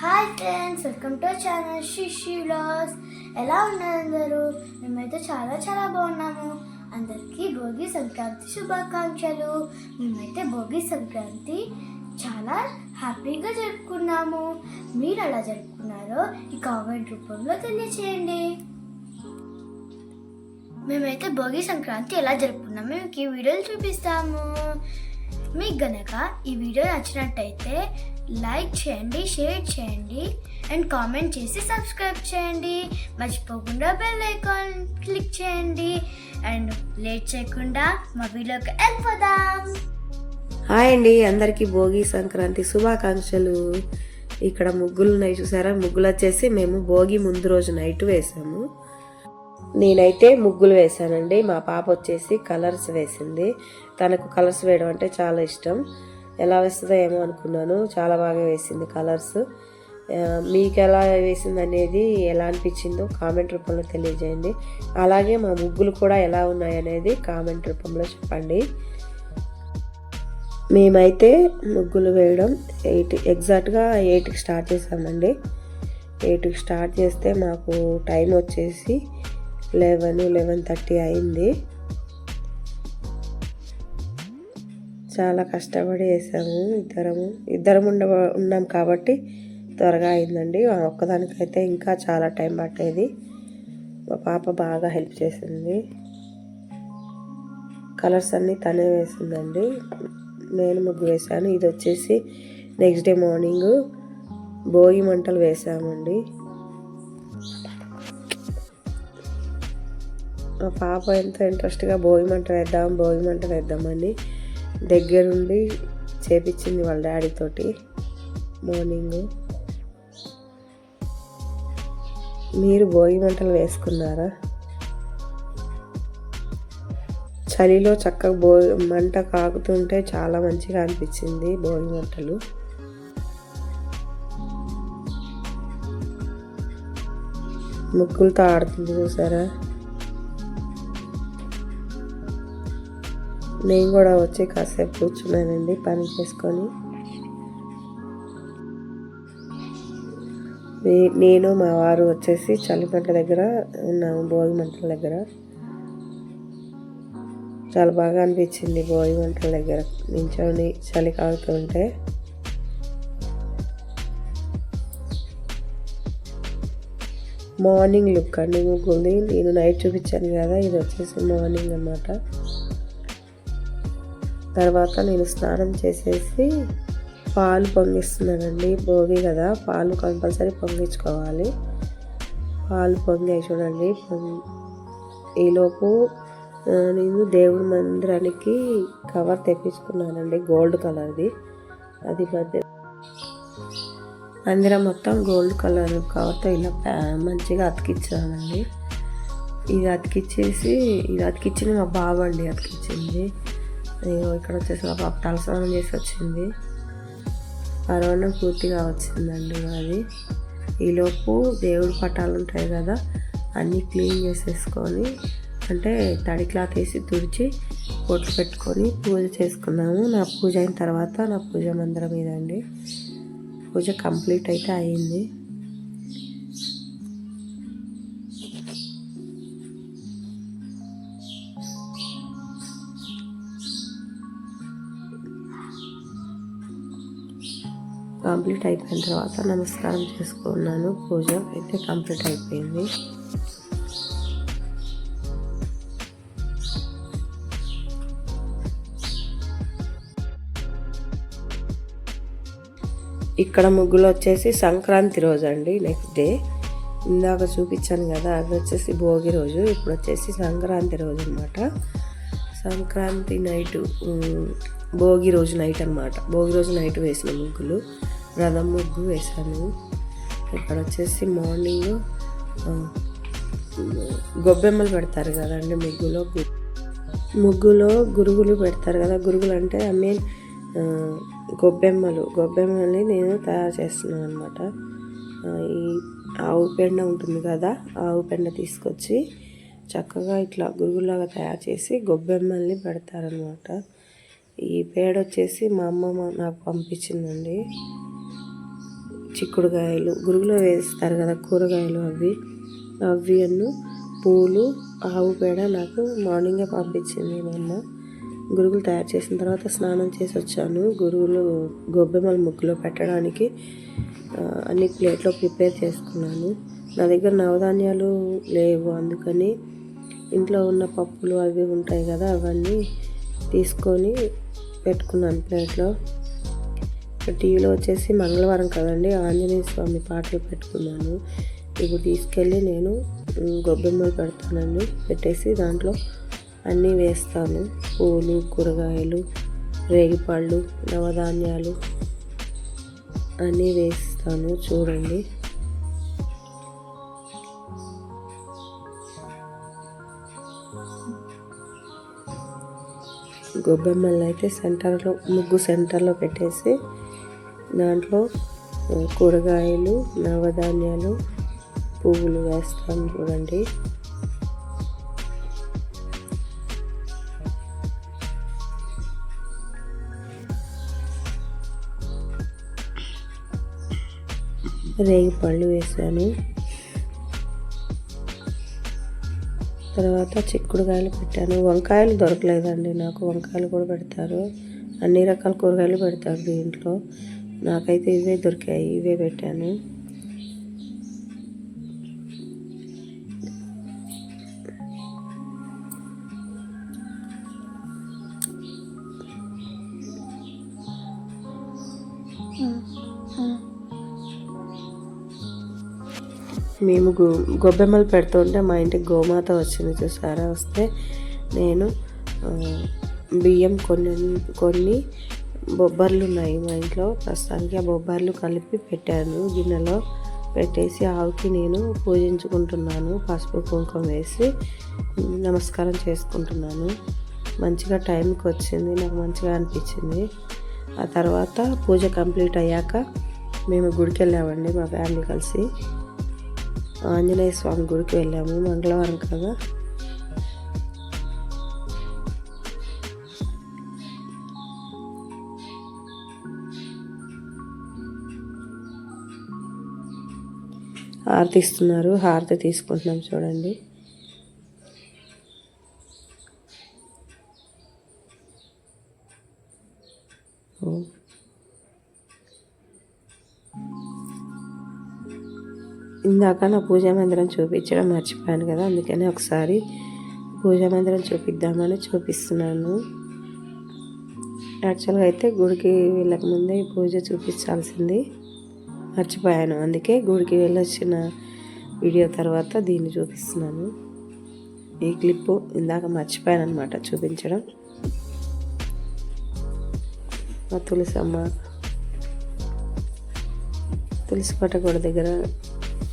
Hi friends welcome to channel Shishi vlogs ఎలా ఉన్నారు అందరూ? మేమైతే చాలా చాలా బాగున్నాము. అందరికీ భోగి సంక్రాంతి శుభాకాంక్షలు. మేమైతే భోగి సంక్రాంతి చాలా హ్యాపీగా జరుపుకున్నాము. మీరు ఎలా జరుపుకున్నారో ఈ కామెంట్ రూపంలో తెలియచేయండి. మేమైతే భోగి సంక్రాంతి ఎలా జరుపుకున్నాము మీకు ఈ వీడియోలు చూపిస్తాము. మీకు గనక ఈ వీడియో నచ్చినట్టయితే లైక్ చేయండి షేర్ చేయండి అండ్ కామెంట్ చేసి సబ్స్క్రైబ్ చేయండి. మర్చిపోకుండా బెల్ ఐకాన్ క్లిక్ చేయండి. అండ్ లేట్ చేయకుండా మా వీడియోకి వెళ్ళిపోదాం. హాయ్ అండి అందరికీ భోగి సంక్రాంతి శుభాకాంక్షలు. ఇక్కడ ముగ్గులు ఉన్నాయి చూసారా? ముగ్గులు వచ్చేసి మేము భోగి ముందు రోజు నైట్ వేసాము. నేనైతే ముగ్గులు వేసానండి. మా పాప వచ్చేసి కలర్స్ వేసింది. తనకు కలర్స్ వేయడం అంటే చాలా ఇష్టం. ఎలా వేస్తుందో ఏమో అనుకున్నాను. చాలా బాగా వేసింది కలర్స్. మీకు ఎలా వేసింది అనేది ఎలా అనిపించిందో కామెంట్ రూపంలో తెలియజేయండి. అలాగే మా ముగ్గులు కూడా ఎలా ఉన్నాయనేది కామెంట్ రూపంలో చెప్పండి. మేమైతే ముగ్గులు వేయడం ఎయిట్ ఎగ్జాక్ట్గా ఎయిట్కి స్టార్ట్ చేసామండి. ఎయిట్కి స్టార్ట్ చేస్తే మాకు టైం వచ్చేసి లెవెన్ లెవెన్ థర్టీ అయింది. చాలా కష్టపడి వేసాము. ఇద్దరము ఇద్దరం ఉండ ఉన్నాం కాబట్టి త్వరగా అయిందండి. ఒక్కదానికైతే ఇంకా చాలా టైం పట్టేది. మా పాప బాగా హెల్ప్ చేసింది. కలర్స్ అన్నీ తనే వేసిందండి. నేను ముగ్గు వేసాను ఇది వచ్చేసి నెక్స్ట్ డే మార్నింగ్ భోగి మంటలు వేసామండి. మా పాప ఎంతో ఇంట్రెస్ట్గా భోగి మంట వేద్దాం భోగి మంట వేద్దామని దగ్గరుండి చేపించింది వాళ్ళ డాడీ తోటి మార్నింగ్ మీరు భోగి మంటలు వేసుకున్నారా? చలిలో చక్కగా భో మంట కాకుతుంటే చాలా మంచిగా అనిపించింది భోగి మంటలు. ముగ్గులతో ఆడుతుంది చూసారా? నేను కూడా వచ్చి కాసేపు కూర్చున్నానండి పని చేసుకొని. నేను మా వారు వచ్చేసి చలిమంట దగ్గర ఉన్నాము భోగి మంటల దగ్గర. చాలా బాగా అనిపించింది భోగి మంటల దగ్గర. నించొని చలి కాగుతుంటే మార్నింగ్ లుక్ అండి ముగ్గుంది. నేను నైట్ చూపించాను కదా ఇది వచ్చేసి మార్నింగ్ అన్నమాట. తర్వాత నేను స్నానం చేసేసి పాలు పొంగిస్తున్నానండి. భోగి కదా పాలు కంపల్సరీ పొంగించుకోవాలి. పాలు పొంగాయి చూడండి. ఈలోపు నేను దేవుడి మందిరానికి కవర్ తెప్పించుకున్నానండి. గోల్డ్ కలర్ది. అది మధ్య మందిరం మొత్తం గోల్డ్ కలర్ కవర్తో ఇలా మంచిగా అతికిచ్చానండి ఇది అతికిచ్చేసి ఇది అతికిచ్చింది మా బాబు అండి అతికిచ్చింది. ఇక్కడ వచ్చేసి మా పాప తలస్నానం చేసి వచ్చింది. పరవణం పూర్తిగా వచ్చిందండి అది ఈలోపు దేవుడి పటాలు ఉంటాయి కదా అన్నీ క్లీన్ చేసేసుకొని అంటే తడి క్లాత్ వేసి తుడిచి బొట్లు పెట్టుకొని పూజ చేసుకున్నాము. నా పూజ అయిన తర్వాత నా పూజ మందిరం ఇదండి. పూజ కంప్లీట్ అయితే అయింది. కంప్లీట్ అయిపోయిన తర్వాత నమస్కారం చేసుకున్నాను. పూజ అయితే కంప్లీట్ అయిపోయింది. ఇక్కడ ముగ్గులు వచ్చేసి సంక్రాంతి రోజు అండి నెక్స్ట్ డే ఇందాక చూపించాను కదా అది వచ్చేసి భోగి రోజు. ఇప్పుడు వచ్చేసి సంక్రాంతి రోజు అనమాట సంక్రాంతి నైట్ భోగి రోజు నైట్ అనమాట భోగి రోజు నైట్ వేసిన ముగ్గులు. రథం ముగ్గు వేసాను ఇక్కడ వచ్చేసి మార్నింగ్ గొబ్బెమ్మలు పెడతారు కదండి ముగ్గులో. ముగ్గులో గురుగులు పెడతారు కదా గురుగులు అంటే ఐ మీన్ గొబ్బెమ్మలు. గొబ్బెమ్మల్ని నేను తయారు చేస్తున్నాను అనమాట ఈ ఆవు పెండ ఉంటుంది కదా ఆవు పెండ తీసుకొచ్చి చక్కగా ఇట్లా గురుగులాగా తయారు చేసి గొబ్బెమ్మల్ని పెడతారనమాట ఈ పేడ వచ్చేసి మా అమ్మ మా- నాకు పంపించిందండి. చిక్కుడుకాయలు గురుగులో వేస్తారు కదా కూరగాయలు అవి. అవి అన్ను పూలు ఆవు పేడ నాకు మార్నింగే పంపించింది మా అమ్మ. గురుగులు తయారు చేసిన తర్వాత స్నానం చేసి వచ్చాను. గురుగులు గొబ్బెమ్మలు ముగ్గులో పెట్టడానికి అన్ని ప్లేట్లో ప్రిపేర్ చేసుకున్నాను. నా దగ్గర నవధాన్యాలు లేవు అందుకని ఇంట్లో ఉన్న పప్పులు అవి ఉంటాయి కదా అవన్నీ తీసుకొని పెట్టుకున్నాను ప్లేట్లో. టీవీలో వచ్చేసి మంగళవారం కదండి ఆంజనేయ స్వామి పాటలు పెట్టుకున్నాను. ఇప్పుడు తీసుకెళ్ళి నేను గొబ్బెమ్మలు పెడతానండి. పెట్టేసి దాంట్లో అన్నీ వేస్తాను. పూలు కూరగాయలు రేగిపళ్ళు నవధాన్యాలు అన్నీ వేస్తాను. చూడండి. గొబ్బెమ్మలు అయితే సెంటర్లో ముగ్గు సెంటర్లో పెట్టేసి దాంట్లో కూరగాయలు నవధాన్యాలు పువ్వులు వేస్తాను చూడండి. రేగి పళ్ళు వేసాను. తర్వాత చిక్కుడుకాయలు పెట్టాను. వంకాయలు దొరకలేదండి నాకు. వంకాయలు కూడా పెడతారు. అన్ని రకాల కూరగాయలు పెడతారు దీంట్లో. నాకైతే ఇవే దొరికాయి ఇవే పెట్టాను. మేము గో గొబ్బెమ్మలు పెడుతుంటే మా ఇంటికి గోమాత వచ్చింది చూసారా వస్తే నేను బియ్యం కొన్ని కొన్ని బొబ్బర్లు ఉన్నాయి మా ఇంట్లో. ప్రస్తుతానికి ఆ బొబ్బర్లు కలిపి పెట్టాను. గిన్నెలో పెట్టేసి ఆవుకి నేను పూజించుకుంటున్నాను. పసుపు కుంకుమ వేసి నమస్కారం చేసుకుంటున్నాను. మంచిగా టైంకి వచ్చింది. నాకు మంచిగా అనిపించింది. ఆ తర్వాత పూజ కంప్లీట్ అయ్యాక మేము గుడికి వెళ్ళామండి మా ఫ్యామిలీ కలిసి. ఆంజనేయ స్వామి గుడికి వెళ్ళాము. మంగళవారం కదా. హారతి ఇస్తున్నారు హారతి తీసుకుంటున్నాం చూడండి. ఇందాక నా పూజా మందిరం చూపించడం మర్చిపోయాను కదా అందుకని ఒకసారి పూజా మందిరం చూపిద్దామని చూపిస్తున్నాను. యాక్చువల్గా అయితే గుడికి వెళ్ళక ముందే ఈ పూజ చూపించాల్సింది. మర్చిపోయాను. అందుకే గుడికి వెళ్ళొచ్చిన వీడియో తర్వాత దీన్ని చూపిస్తున్నాను. ఈ క్లిప్పు ఇందాక మర్చిపోయాను అనమాట చూపించడం. మా తులసమ్మ తులసి పట్టగోడ దగ్గర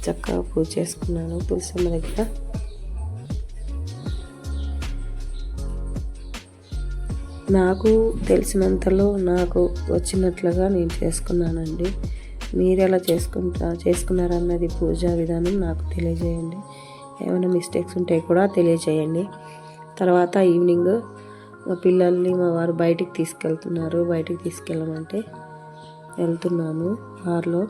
చక్కగా పూజ చేసుకున్నాను తులసమ్మ దగ్గర. నాకు తెలిసినంతలో నాకు వచ్చినట్లుగా నేను చేసుకున్నానండి. మీరు ఎలా చేసుకుంటా చేసుకున్నారన్నది పూజా విధానం నాకు తెలియజేయండి. ఏమైనా మిస్టేక్స్ ఉంటే కూడా తెలియజేయండి. తర్వాత ఈవినింగ్ మా పిల్లల్ని మా వారు బయటికి తీసుకెళ్తున్నారు. బయటికి తీసుకెళ్ళమంటే వెళ్తున్నాను కారులో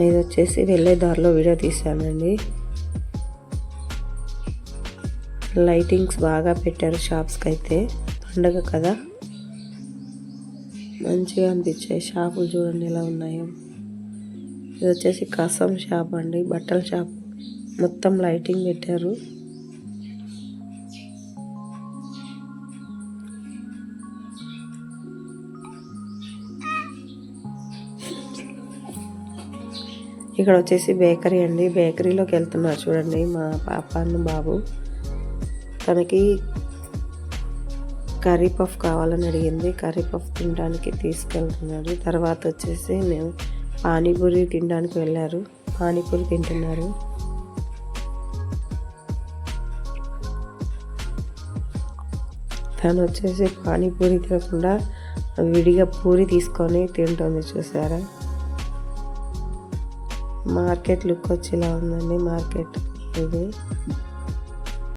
ఇది వచ్చేసి వెళ్ళే దారిలో వీడియో తీశానండి. లైటింగ్స్ బాగా పెట్టారు షాప్స్కి అయితే. పండగ కదా. మంచిగా అనిపించాయి. షాపులు చూడండి ఎలా ఉన్నాయో. ఇది వచ్చేసి కసం షాప్ అండి. బట్టల షాప్. మొత్తం లైటింగ్ పెట్టారు. ఇక్కడ వచ్చేసి బేకరీ అండి. బేకరీలోకి వెళ్తున్నారు చూడండి మా పాప అన్న బాబు. తనకి కర్రీ పఫ్ కావాలని అడిగింది. కర్రీ పఫ్ తినడానికి తీసుకెళ్తున్నాడు. తర్వాత వచ్చేసి మేము పానీపూరి తినడానికి వెళ్ళారు. పానీపూరి తింటున్నారు. తను వచ్చేసి పానీపూరి తినకుండా విడిగా పూరి తీసుకొని తింటుంది చూసారా? మార్కెట్ లుక్ వచ్చేలా ఉందండి మార్కెట్. ఇది